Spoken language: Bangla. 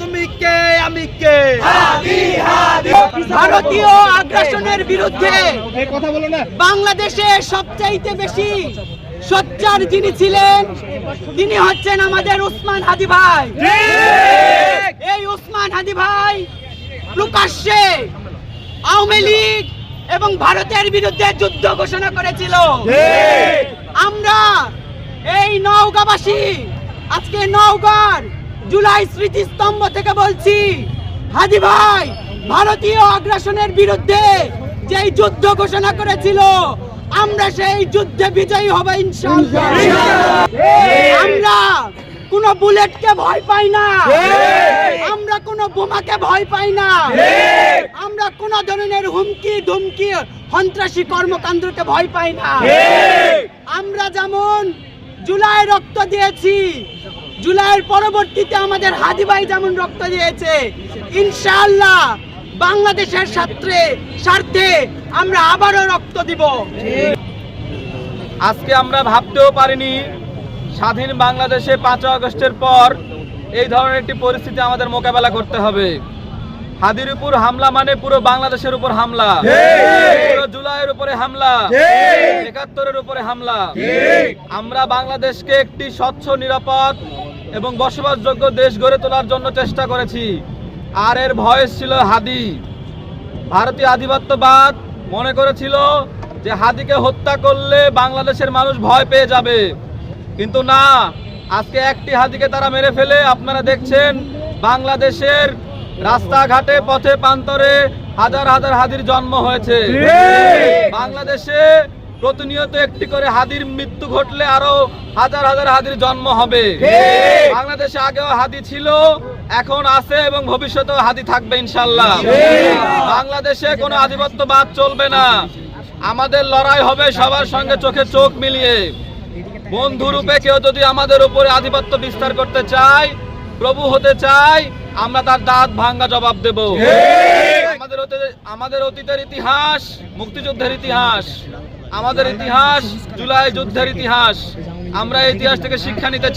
তুমি কে আমি কে? ভারতীয় আগ্রাসনের বিরুদ্ধে বাংলাদেশে সবচাইতে বেশি সোচ্চার যিনি ছিলেন তিনি হচ্ছেন আমাদের উসমান হাদি ভাই। এই উসমান হাদি ভাই প্রকাশ্যে আওয়ামী লীগ এবং ভারতের বিরুদ্ধে যুদ্ধ ঘোষণা করেছিল। আমরা এই নওগাঁবাসী আজকে নওগাঁর জুলাই স্মৃতিস্তম্ভ থেকে বলছি হাদি ভাই ভারতীয় আগ্রাসনের বিরুদ্ধে যেই যুদ্ধ ঘোষণা করেছিল আমরা সেই যুদ্ধে বিজয়ী হব ইনশাআল্লাহ। আমরা কোন বুলেটকে ভয় পাই না। আমরা কোন বোমাকে ভয় পাই না। আমরা কোন ধরনের হুমকি ধুমকি সন্ত্রাসী কর্মকাণ্ডকে ভয় পাই না। আমরা যেমন জুলাই রক্ত দিয়েছি জুলাইয়ের পরবর্তীতে আমাদের হাদি ভাই যেমন রক্ত দিয়েছে ইনশাআল্লাহ বাংলাদেশের স্বার্থে স্বার্থে আমরা আবারও রক্ত দিব। আজকে আমরা ভাবতেও পারিনি স্বাধীন বাংলাদেশে পাঁচই আগস্টের পর এই ধরনের একটি পরিস্থিতি আমাদের মোকাবেলা করতে হবে। হাদির উপর হামলা মানে পুরো বাংলাদেশের উপর হামলা। পুরো জুলাইয়ের উপরে হামলা। একাত্তরের উপরে হামলা। আমরা বাংলাদেশকে একটি স্বচ্ছ নিরাপদ এবং বসবাসযোগ্য দেশ গড়ে তোলার জন্য চেষ্টা করেছি। আর এর ভয়েস ছিল হাদি। ভারতীয় আধিপত্যবাদ মনে করেছিল যে হাদিকে হত্যা করলে বাংলাদেশের মানুষ ভয় পেয়ে যাবে। কিন্তু না আজকে একটি হাদিকে তারা মেরে ফেলে। আপনারা দেখছেন বাংলাদেশের রাস্তাঘাটে পথে প্রান্তরে হাজার হাজার হাদির জন্ম হয়েছে। বাংলাদেশে প্রতিনিয়ত একটি করে হাদির মৃত্যু ঘটলে আরও হাজার হাজার হাদির জন্ম হবে। বাংলাদেশে আগেও হাদি ছিল এখন আছে এবং ভবিষ্যতেও হাদি থাকবে ইনশাল্লাহ বাংলাদেশে কোনো আধিপত্যবাদ চলবে না। আমাদের লড়াই হবে সবার সঙ্গে চোখে চোখ মিলিয়ে। বন্ধু রূপে কেউ যদি আমাদের উপরে আধিপত্য বিস্তার করতে চায় প্রভু হতে চায় আমরা তার দাঁত ভাঙ্গা জবাব দেব। আমাদের আমাদের অতীতের ইতিহাস মুক্তিযুদ্ধের ইতিহাস। আমাদের ইতিহাস জুলাই যুদ্ধের ইতিহাস। আমরা ইতিহাস থেকে শিক্ষা নিতে চাই।